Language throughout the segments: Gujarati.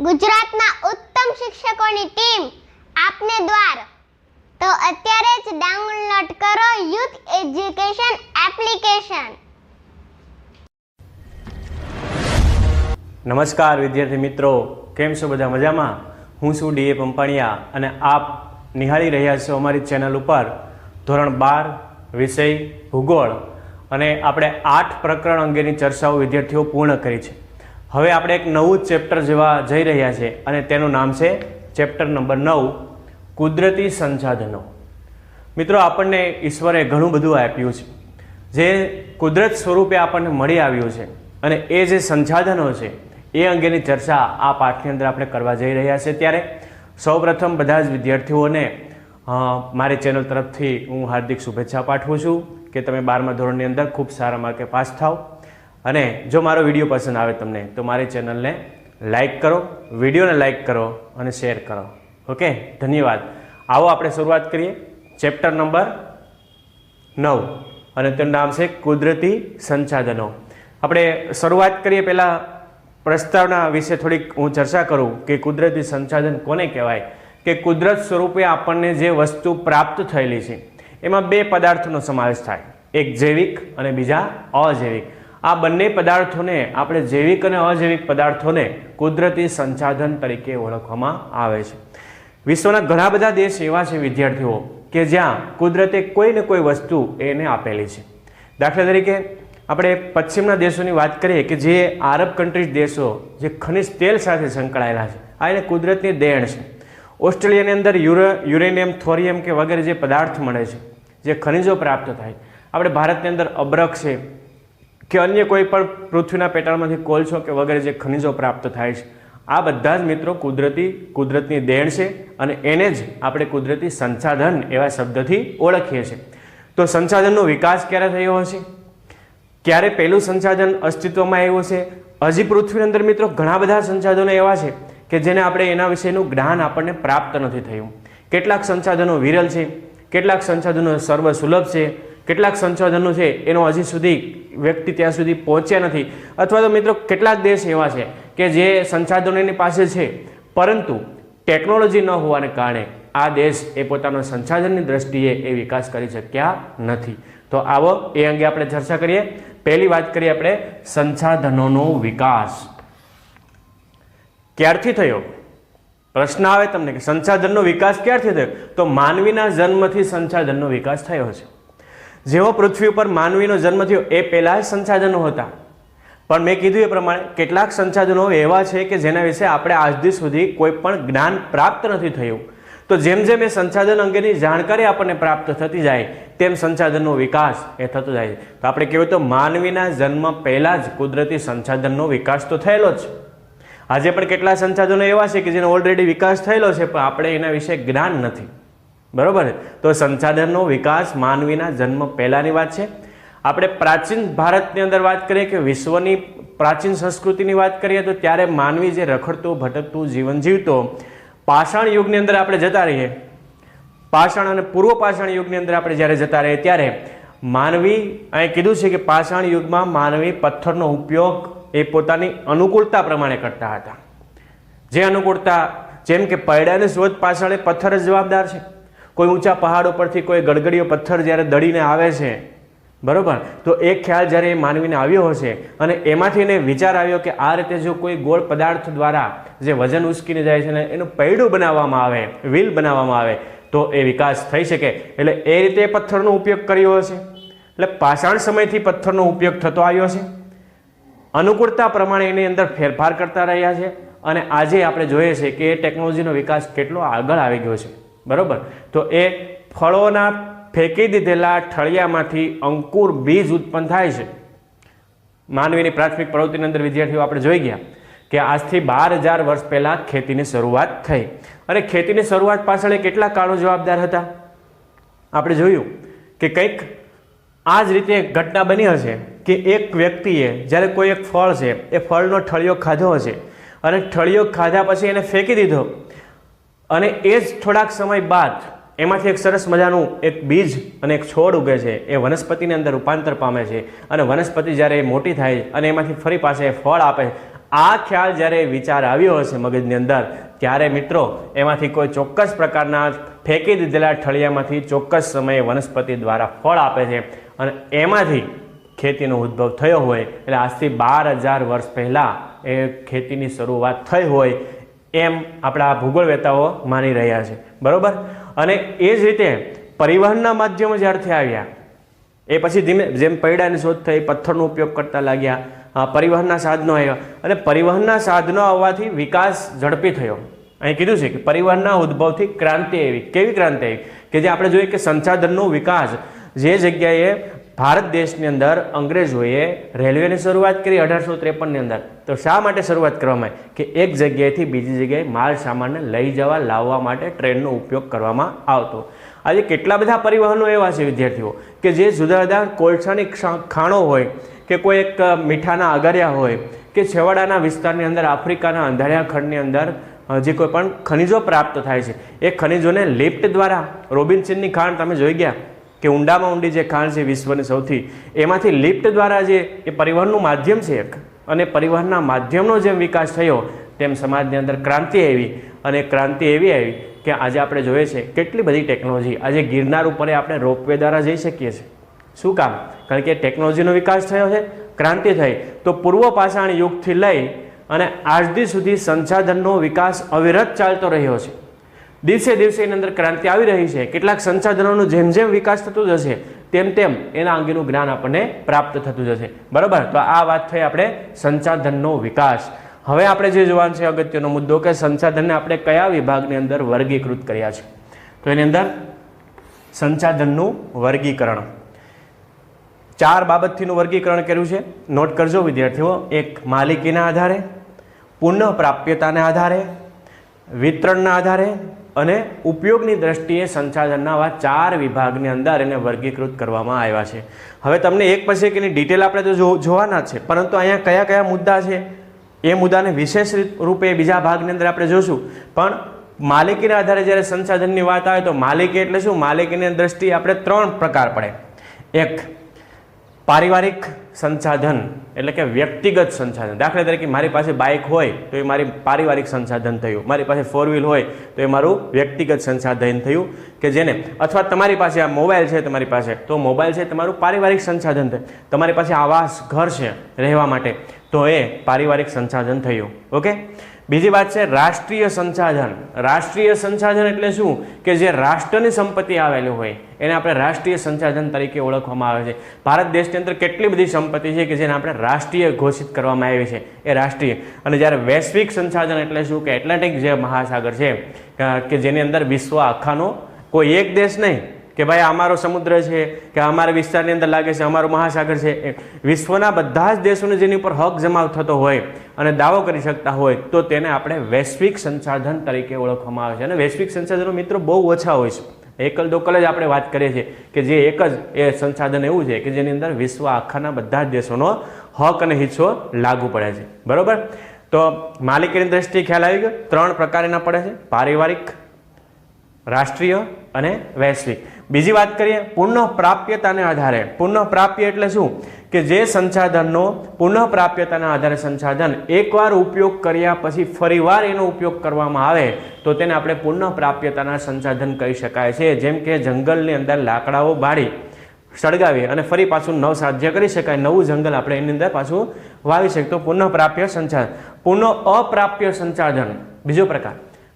ગુજરાતના ઉત્તમ શિક્ષકોની ટીમ આપને દ્વાર. તો અત્યારે જ ડાઉનલોડ કરો યુથ એજ્યુકેશન એપ્લિકેશન. નમસ્કાર વિદ્યાર્થી મિત્રો, કેમ છો બધા મજામાં? હું છું ડીએ પંપાણિયા અને આપ નિહાળી રહ્યા છો અમારી ચેનલ ઉપર ધોરણ બાર, વિષય, ભૂગોળ અને આપણે આઠ પ્રકરણ અંગેની ચર્ચાઓ વિદ્યાર્થીઓ પૂર્ણ કરી છે. હવે આપણે એક નવું ચેપ્ટર જેવા જઈ રહ્યા છે અને તેનું નામ છે ચેપ્ટર નંબર નવ, કુદરતી સંસાધનો. મિત્રો, આપણને ઈશ્વરે ઘણું બધું આપ્યું છે. જે કુદરત સ્વરૂપે આપણને મળી આવ્યું છે અને એ જે સંસાધનો છે, એ અંગેની ચર્ચા આ પાઠની અંદર આપણે કરવા જઈ રહ્યા છે ત્યારે સૌપ્રથમ બધા જ વિદ્યાર્થીઓને મારી ચેનલ તરફથી હું હાર્દિક શુભેચ્છા પાઠવું છું કે તમે બારમા ધોરણની અંદર ખૂબ સારા માર્કે પાસ થાવ. અને જો મારો વીડિયો પસંદ આવે તમને, તો મારી ચેનલને લાઇક કરો, વિડીયોને લાઇક કરો અને શેર કરો. ઓકે? ધન્યવાદ. આવો આપણે શરૂઆત કરીએ. ચેપ્ટર નંબર નવ. અને તેનું નામ છે કુદરતી સંસાધનો. આપણે શરૂઆત કરીએ પહેલાં પ્રસ્તાવના વિશે થોડીક હું ચર્ચા કરું કે કુદરતી સંસાધન કોને કહેવાય? કે કુદરત સ્વરૂપે આપણને જે વસ્તુ પ્રાપ્ત થયેલી છે, એમાં બે પદાર્થોનો સમાવેશ થાય. એક જૈવિક અને બીજા અજૈવિક. આ બંને પદાર્થોને આપણે જૈવિક અને અજૈવિક પદાર્થોને કુદરતી સંસાધન તરીકે ઓળખવામાં આવે છે. વિશ્વના ઘણા બધા દેશ એવા છે, વિદ્યાર્થીઓ, કે જ્યાં કુદરતે કોઈ ને કોઈ વસ્તુ એને આપેલી છે. દાખલા તરીકે, આપણે પશ્ચિમના દેશોની વાત કરીએ કે જે આરબ કન્ટ્રીઝ દેશો, જે ખનિજ તેલ સાથે સંકળાયેલા છે, આ એને કુદરતની દેણ છે. ઓસ્ટ્રેલિયાની અંદર યુરે, યુરેનિયમ, થોરિયમ કે વગેરે જે પદાર્થ મળે છે, જે ખનિજો પ્રાપ્ત થાય. આપણે ભારતની અંદર અબરખ છે કે અન્ય કોઈ પણ પૃથ્વીના પેટાળમાંથી કોલસો કે વગેરે જે ખનિજો પ્રાપ્ત થાય છે, આ બધા જ મિત્રો કુદરતી કુદરતની દેણ છે અને એને જ આપણે કુદરતી સંસાધન એવા શબ્દથી ઓળખીએ છીએ. તો સંસાધનનો વિકાસ ક્યારે થયો હશે? ક્યારે પહેલું સંસાધન અસ્તિત્વમાં આવ્યું છે હજી પૃથ્વીની અંદર મિત્રો ઘણા બધા સંસાધનો એવા છે કે જેને આપણે એના વિશેનું જ્ઞાન આપણને પ્રાપ્ત નથી થયું. કેટલાક સંસાધનો વિરલ છે, કેટલાક સંસાધનો સર્વ સુલભ છે કેટલાક સંશોધનો છે, એનો હજી સુધી વ્યક્તિ ત્યાં સુધી પહોંચ્યા નથી. અથવા તો મિત્રો, કેટલાક દેશ એવા છે કે જે સંસાધનોની પાસે છે, પરંતુ ટેકનોલોજી ન હોવાને કારણે આ દેશ એ પોતાના સંસાધનની દ્રષ્ટિએ એ વિકાસ કરી શક્યા નથી. તો આવો એ અંગે આપણે ચર્ચા કરીએ. પહેલી વાત કરીએ આપણે સંસાધનોનો વિકાસ. ક્યારથી થયો? પ્રશ્ન આવે તમને કે સંસાધનનો વિકાસ ક્યારથી થયો? તો માનવીના જન્મથી સંસાધનનો વિકાસ થયો છે જેવો પૃથ્વી ઉપર માનવીનો જન્મ થયો એ પહેલાં જ સંસાધનો હતા. પણ મેં કીધું એ પ્રમાણે કેટલાક સંસાધનો એવા છે કે જેના વિશે આપણે આજ દી સુધી કોઈ પણ જ્ઞાન પ્રાપ્ત નથી થયું. તો જેમ જેમ એ સંસાધન અંગેની જાણકારી આપણને પ્રાપ્ત થતી જાય, તેમ સંસાધનનો વિકાસ એ થતો જાય છે. તો આપણે કહેવું તો માનવીના જન્મ પહેલાં જ કુદરતી સંસાધનનો વિકાસ તો થયેલો જ. આજે પણ કેટલા સંસાધનો એવા છે કે જેનો ઓલરેડી વિકાસ થયેલો છે, પણ આપણે એના વિશે જ્ઞાન નથી. બરોબર તો સંસાધનનો વિકાસ માનવીના જન્મ પહેલાંની વાત છે. આપણે પ્રાચીન ભારતની અંદર વાત કરીએ કે વિશ્વની પ્રાચીન સંસ્કૃતિની વાત કરીએ તો ત્યારે માનવી જે રખડતું, ભટકતું, જીવન જીવતો, પાષાણ યુગની અંદર આપણે જતા રહીએ. પાષાણ અને પૂર્વ પાષાણ યુગની અંદર આપણે જ્યારે જતા રહીએ ત્યારે માનવી અહીં કીધું છે કે પાષાણ યુગમાં માનવી પથ્થરનો ઉપયોગ એ પોતાની અનુકૂળતા પ્રમાણે કરતા હતા. જે અનુકૂળતા, જેમ કે પૈડાની શોધ પાછળ પથ્થર જ જવાબદાર છે. કોઈ ઊંચા પહાડો પરથી કોઈ ગડગડીયો પથ્થર જ્યારે દડીને આવે છે, બરાબર? તો એ ખ્યાલ જ્યારે એ માનવીને આવ્યો હશે અને એમાંથી એને વિચાર આવ્યો કે આ રીતે જો કોઈ ગોળ પદાર્થ દ્વારા જે વજન ઉચકીને જાય છે ને એનું પૈડું બનાવવામાં આવે, વ્હીલ બનાવવામાં આવે, તો એ વિકાસ થઈ શકે. એટલે એ રીતે પથ્થરનો ઉપયોગ કર્યો હશે. એટલે પાષાણ સમયથી પથ્થરનો ઉપયોગ થતો આવ્યો છે. અનુકૂળતા પ્રમાણે એની અંદર ફેરફાર કરતા રહ્યા છે. અને આજે આપણે જોઈએ છીએ કે એ ટેકનોલોજીનો વિકાસ કેટલો આગળ આવી ગયો છે. બરોબર? તો એ ફળોના ફેંકી દીધેલા ઠળિયામાંથી અંકુર બીજ ઉત્પન્ન થાય છે. માનવીની પ્રાથમિક પ્રવૃત્તિની અંદર વિદ્યાર્થીઓ આપણે જોઈ ગયા કે આજથી બાર હજાર વર્ષ પહેલાં ખેતીની શરૂઆત થઈ. અને ખેતીની શરૂઆત પાછળ કેટલા કાળો જવાબદાર હતા? આપણે જોયું કે કંઈક આ જ રીતે ઘટના બની હશે કે એક વ્યક્તિએ, જ્યારે કોઈ એક ફળ છે, એ ફળનો ઠળિયો ખાધો હશે અને ઠળિયો ખાધા પછી એને ફેંકી દીધો. અને એ જ થોડાક સમય બાદ એમાંથી એક સરસ મજાનું એક બીજ અને એક છોડ ઉગે છે. એ વનસ્પતિની અંદર રૂપાંતર પામે છે. અને વનસ્પતિ જ્યારે મોટી થાય અને એમાંથી ફરી પાસે ફળ આપે, આ ખ્યાલ જ્યારે વિચાર આવ્યો હશે મગજની અંદર, ત્યારે મિત્રો, એમાંથી કોઈ ચોક્કસ પ્રકારના ફેંકી દીધેલા ઠળિયામાંથી ચોક્કસ સમયે વનસ્પતિ દ્વારા ફળ આપે છે. અને એમાંથી ખેતીનો ઉદ્ભવ થયો હોય, એટલે આજથી બાર હજાર વર્ષ પહેલાં એ ખેતીની શરૂઆત થઈ હોય એમ આપણા ભૂગોળ વેતાઓ માની રહ્યા છે. બરાબર? અને એ જ રીતે પરિવહનના માધ્યમો જ્યારથી આવ્યા, એ પછી ધીમે, જેમ પૈડાની શોધ થઈ, પથ્થરનો ઉપયોગ કરતા લાગ્યા પરિવહનના સાધનો આવ્યા. અને પરિવહનના સાધનો આવવાથી વિકાસ ઝડપી થયો. અહીં કીધું છે કે પરિવહનના ઉદ્ભવથી ક્રાંતિ આવી. કેવી ક્રાંતિ આવી? કે જે આપણે જોઈએ કે સંસાધનનો વિકાસ જે જગ્યાએ ભારત દેશની અંદર અંગ્રેજોએ રેલવેની શરૂઆત કરી અઢારસો ત્રેપનની અંદર. તો શા માટે શરૂઆત કરવામાં આવી? કે એક જગ્યાએથી બીજી જગ્યાએ માલ સામાનને લઈ જવા, લાવવા માટે ટ્રેનનો ઉપયોગ કરવામાં આવતો. આજે કેટલા બધા પરિવહનો એવા છે વિદ્યાર્થીઓ કે જે જુદા જુદા કોલસાની ખાણો હોય, કે કોઈ એક મીઠાના અગરિયા હોય, કે છેવાડાના વિસ્તારની અંદર, આફ્રિકાના અંધારિયા ખંડની અંદર જે કોઈ પણ ખનિજો પ્રાપ્ત થાય છે. એ ખનિજોને લિફ્ટ દ્વારા રોબિન્સનની ખાણ તમે જોઈ ગયા? કે ઊંડામાં ઊંડી જે ખાણ છે વિશ્વની સૌથી, એમાંથી લિફ્ટ દ્વારા જે, એ પરિવહનનું માધ્યમ છે એક. અને પરિવહનના માધ્યમનો જેમ વિકાસ થયો, તેમ સમાજની અંદર ક્રાંતિ આવી. અને ક્રાંતિ એવી આવી કે આજે આપણે જોઈએ છે કેટલી બધી ટેકનોલોજી. આજે ગિરનાર ઉપર આપણે રોપવે દ્વારા જઈ શકીએ છીએ. શું કામ? કારણ કે ટેકનોલોજીનો વિકાસ થયો છે, ક્રાંતિ થઈ. તો પૂર્વ પાષાણ યુગથી લઈ અને આજથી સુધી સંસાધનનો વિકાસ અવિરત ચાલતો રહ્યો છે. દિવસે દિવસે એની અંદર ક્રાંતિ આવી રહી છે. કેટલાક સંસાધનોનો જેમ જેમ વિકાસ થતો જશે, તેમ તેમ એના અંગેનું જ્ઞાન આપણને પ્રાપ્ત થતું જશે. બરાબર? તો આ વાત થઈ આપણે સંસાધનનો વિકાસ. હવે આપણે જે જોવાનું છે અગત્યનો મુદ્દો કે સંસાધનને આપણે કયા વિભાગની અંદર વર્ગીકૃત કર્યા છે? તો એની અંદર સંસાધનનું વર્ગીકરણ. ચાર બાબતથીનું વર્ગીકરણ કર્યું છે. નોટ કરજો વિદ્યાર્થીઓ, એક માલિકીના આધારે પુનઃ પ્રાપ્યતાના આધારે, વિતરણના આધારે અને ઉપયોગની દ્રષ્ટિએ સંસાધનના આવા ચાર વિભાગની અંદર એને વર્ગીકૃત કરવામાં આવ્યા છે. હવે તમને એક પછી એક એની ડિટેલ આપણે તો જોવાના છે, પરંતુ અહીંયા કયા કયા મુદ્દા છે? એ મુદ્દાને વિશેષ રૂપે બીજા ભાગની અંદર આપણે જોશું. પણ માલિકીના આધારે જ્યારે સંસાધનની વાત આવે તો માલિકી એટલે શું? માલિકીની દ્રષ્ટિએ આપણે ત્રણ પ્રકાર પડે. એક પારિવારિક સંસાધન, એટલે કે વ્યક્તિગત સંસાધન. દાખલા તરીકે મારી પાસે બાઇક હોય, તો એ મારી પારિવારિક સંસાધન થયું. મારી પાસે ફોર વ્હીલ હોય, તો એ મારું વ્યક્તિગત સંસાધન થયું કે જેને, અથવા તમારી પાસે આ મોબાઈલ છે તમારી પાસે, તો મોબાઈલ છે તમારું પારિવારિક સંસાધન થયું. તમારી પાસે આવાસ, ઘર છે રહેવા માટે, તો એ પારિવારિક સંસાધન થયું. ઓકે બીજી વાત છે રાષ્ટ્રીય સંસાધન. રાષ્ટ્રીય સંસાધન એટલે શું? કે જે રાષ્ટ્રની સંપત્તિ આવેલી હોય, એને આપણે રાષ્ટ્રીય સંસાધન તરીકે ઓળખવામાં આવે છે. ભારત દેશની અંદર કેટલી બધી સંપત્તિ છે કે જેને આપણે રાષ્ટ્રીય ઘોષિત કરવામાં આવી છે? એ રાષ્ટ્રીય. અને જ્યારે વૈશ્વિક સંસાધન એટલે શું? કે એટલાન્ટિક જે મહાસાગર છે કે જેની અંદર વિશ્વ આખાનો કોઈ એક દેશ નહીં કે ભાઈ અમારો સમુદ્ર છે, કે અમારા વિસ્તારની અંદર લાગે છે, અમારો મહાસાગર છે. વિશ્વના બધા જ દેશોને જેની ઉપર હક જમાવ થતો હોય અને દાવો કરી શકતા હોય, તો તેને આપણે વૈશ્વિક સંસાધન તરીકે ઓળખવામાં આવે છે. અને વૈશ્વિક સંસાધનો મિત્રો બહુ ઓછા હોય છે. એકલ દોકલ જ આપણે વાત કરીએ છીએ કે જે એક જ એ સંસાધન એવું છે કે જેની અંદર વિશ્વ આખાના બધા જ દેશોનો હક અને હિસ્સો લાગુ પડે છે. બરોબર? તો માલિકીની દ્રષ્ટિએ ખ્યાલ આવી ગયો. ત્રણ પ્રકારના પડે છે. પારિવારિક, રાષ્ટ્રીય અને વૈશ્વિક. બીજી વાત કરીએ પુનઃ પ્રાપ્યતાને આધારે. પુનઃ પ્રાપ્ય એટલે શું? કે જે સંસાધનનો પુનઃ પ્રાપ્યતાના આધારે સંસાધન એકવાર ઉપયોગ કર્યા પછી ફરીવાર એનો ઉપયોગ કરવામાં આવે, તો તેને આપણે પુનઃ પ્રાપ્યતાના સંસાધન કહી શકાય છે. જેમ કે જંગલની અંદર લાકડાઓ બાળી, સળગાવી અને ફરી પાછું નવ સાધ્ય કરી શકાય. નવું જંગલ આપણે એની અંદર પાછું વાવી શકીએ. તો પુનઃ પ્રાપ્ય સંસાધન. પુનઃ અપ્રાપ્ય સંસાધન. બીજો પ્રકાર.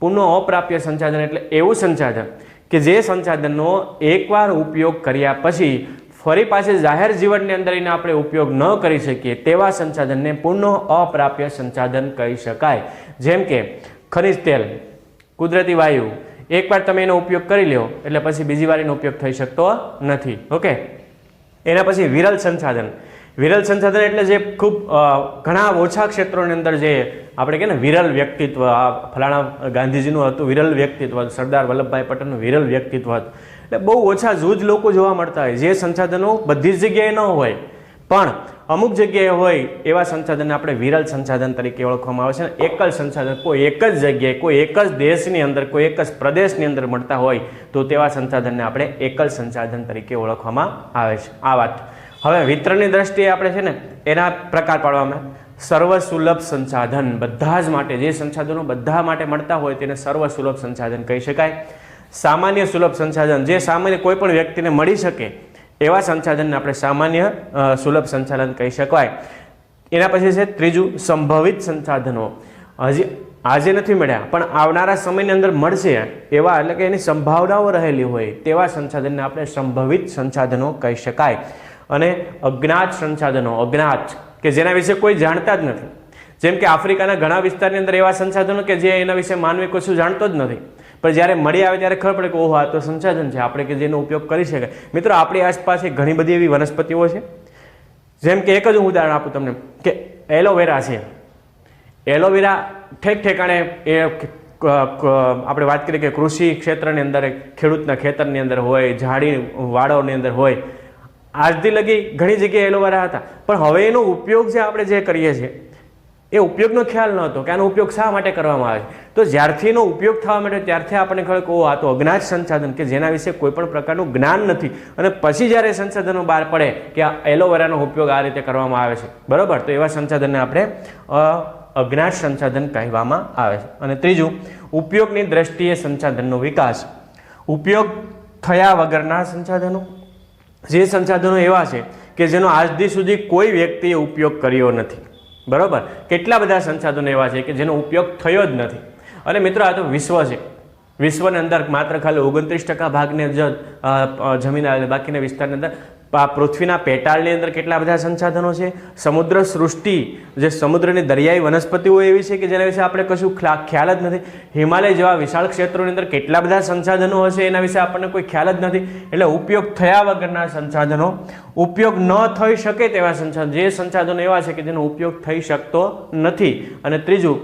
પુનઃ અપ્રાપ્ય સંસાધન એટલે એવું સંસાધન કે જે સંસાધનનો એકવાર ઉપયોગ કર્યા પછી ફરી પાછી જાહેર જીવનની અંદર એને આપણે ઉપયોગ ન કરી શકીએ તેવા સંસાધનને પુનઃ અપ્રાપ્ય સંસાધન કહી શકાય. જેમ કે ખનિજ તેલ, કુદરતી વાયુ, એકવાર તમે એનો ઉપયોગ કરી લ્યો, એટલે પછી બીજી વાર એનો ઉપયોગ થઈ શકતો નથી. ઓકે? એના પછી વિરલ સંસાધન. વિરલ સંસાધન એટલે જે ખૂબ ઘણા ઓછા ક્ષેત્રોની અંદર જે આપણે કહે ને, વિરલ વ્યક્તિત્વ, આ ફલાણા ગાંધીજીનું હતું વિરલ વ્યક્તિત્વ, સરદાર વલ્લભભાઈ પટેલનું વિરલ વ્યક્તિત્વ હતું. એટલે બહુ ઓછા જૂજ લોકો જોવા મળતા હોય. જે સંસાધનો બધી જ જગ્યાએ ન હોય, પણ અમુક જગ્યાએ હોય એવા સંસાધનને આપણે વિરલ સંસાધન તરીકે ઓળખવામાં આવે છે. એકલ સંસાધન, કોઈ એક જ જગ્યાએ, કોઈ એક જ દેશની અંદર, કોઈ એક જ પ્રદેશની અંદર મળતા હોય, તો તેવા સંસાધનને આપણે એકલ સંસાધન તરીકે ઓળખવામાં આવે છે. આ વાત. હવે વિતરણની દ્રષ્ટિએ આપણે છે ને, એના પ્રકાર પાડવામાં આવે. સર્વ સુલભ સંસાધન. બધા જ માટે, જે સંસાધનો બધા માટે મળતા હોય તેને સર્વ સુલભ સંસાધન કહી શકાય. સામાન્ય સુલભ સંસાધન, જે સામાન્ય કોઈ પણ વ્યક્તિને મળી શકે, એવા સંસાધનને આપણે સામાન્ય સુલભ સંસાધન કહી શકાય. એના પછી છે ત્રીજું, સંભવિત સંસાધનો. હજી, આજે નથી મળ્યા, પણ આવનારા સમયની અંદર મળશે એવા, એટલે કે એની સંભાવનાઓ રહેલી હોય તેવા સંસાધનને આપણે સંભવિત સંસાધનો કહી શકાય. અને અજ્ઞાત સંસાધનો, અજ્ઞાત કે જેના વિશે કોઈ જાણતા જ નથી. જેમ કે આફ્રિકાના ઘણા વિસ્તારની અંદર એવા સંસાધનો કે જે એના વિશે માનવી કશું જાણતો જ નથી. પણ જ્યારે મળી આવે ત્યારે ખબર પડે કે, ઓહો, આ તો સંસાધન છે. આપણે કે જેનો ઉપયોગ કરી શકાય. મિત્રો, આપણી આસપાસ ઘણી બધી એવી વનસ્પતિઓ છે. જેમ કે એક જ હું ઉદાહરણ આપું તમને, કે એલોવેરા છે. એલોવેરા ઠેક ઠેકાણે એ આપણે વાત કરીએ કે કૃષિ ક્ષેત્રની અંદર, ખેડૂતના ખેતરની અંદર હોય, ઝાડી વાડોની અંદર હોય. આજથી લગી ઘણી જગ્યાએ એલોવેરા હતા. પણ હવે એનો ઉપયોગ જે આપણે જે કરીએ છીએ, એ ઉપયોગનો ખ્યાલ ન હતો કે આનો ઉપયોગ શા માટે કરવામાં આવે છે. તો જ્યારથી એનો ઉપયોગ થવા માટે ત્યારથી આપણને ખબર કે આ તો અજ્ઞાત સંસાધન કે જેના વિશે કોઈ પણ પ્રકારનું જ્ઞાન નથી. અને પછી જ્યારે સંસાધનો બહાર પડે કે આ એલોવેરાનો ઉપયોગ આ રીતે કરવામાં આવે છે. બરાબર? તો એવા સંસાધનને આપણે અજ્ઞાત સંસાધન કહેવામાં આવે છે. અને ત્રીજું, ઉપયોગની દ્રષ્ટિએ સંસાધનનો વિકાસ. ઉપયોગ થયા વગરના સંસાધનો જે સંસાધનો એવા છે કે જેનો આજથી સુધી કોઈ વ્યક્તિએ ઉપયોગ કર્યો નથી. બરાબર? કેટલા બધા સંસાધનો એવા છે કે જેનો ઉપયોગ થયો જ નથી. અને મિત્રો, આ તો વિશ્વ છે. વિશ્વની અંદર માત્ર ખાલી ઓગણત્રીસ ટકા ભાગને જ જમીન આવેલી, બાકીના વિસ્તારની અંદર આ પૃથ્વીના પેટાળની અંદર કેટલા બધા સંસાધનો છે? સમુદ્ર સૃષ્ટિ, જે સમુદ્રની દરિયાઈ વનસ્પતિઓ એવી છે કે જેના વિશે આપણે કશું ખ્યાલ જ નથી. હિમાલય જેવા વિશાળ ક્ષેત્રોની અંદર કેટલા બધા સંસાધનો હશે એના વિશે આપણને કોઈ ખ્યાલ જ નથી. એટલે ઉપયોગ થયા વગરના સંસાધનો, ઉપયોગ ન થઈ શકે તેવા સંસાધન, જે સંસાધનો એવા છે કે જેનો ઉપયોગ થઈ શકતો નથી. અને ત્રીજું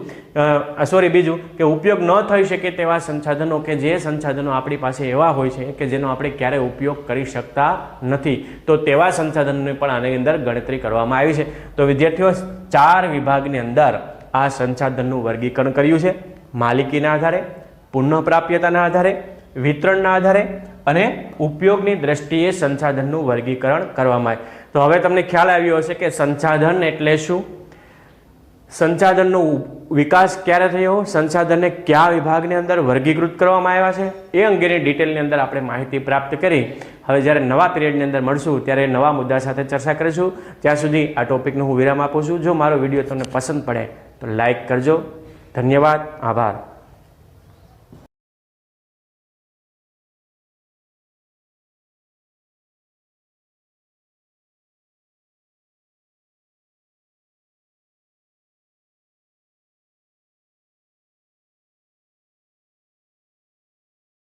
સોરી બીજું કે ઉપયોગ ન થઈ શકે તેવા સંસાધનો કે જે સંસાધનો આપણી પાસે એવા હોય છે કે જેનો આપણે ક્યારેય ઉપયોગ કરી શકતા નથી. તો તેવા સંસાધનોની પણ આની અંદર ગણતરી કરવામાં આવી છે. તો વિદ્યાર્થીઓ, ચાર વિભાગની અંદર આ સંસાધનનું વર્ગીકરણ કર્યું છે. માલિકીના આધારે, પુનઃપ્રાપ્યતાના આધારે, વિતરણના આધારે અને ઉપયોગની દ્રષ્ટિએ સંસાધનનું વર્ગીકરણ કરવામાં આવે. તો હવે તમને ખ્યાલ આવ્યો હશે કે સંસાધન એટલે શું? સંસાધનનો વિકાસ ક્યારે થયો? સંસાધનને કયા વિભાગની અંદર વર્ગીકૃત કરવામાં આવ્યા છે? એ અંગેની ડિટેલની અંદર આપણે માહિતી પ્રાપ્ત કરી. હવે જ્યારે નવા પિરિયડની અંદર મળશું, ત્યારે નવા મુદ્દા સાથે ચર્ચા કરીશું. ત્યાં સુધી આ ટોપિકનો હું વિરામ આપું છું. જો મારો વીડિયો તમને પસંદ પડે, તો લાઇક કરજો. ધન્યવાદ. આભાર.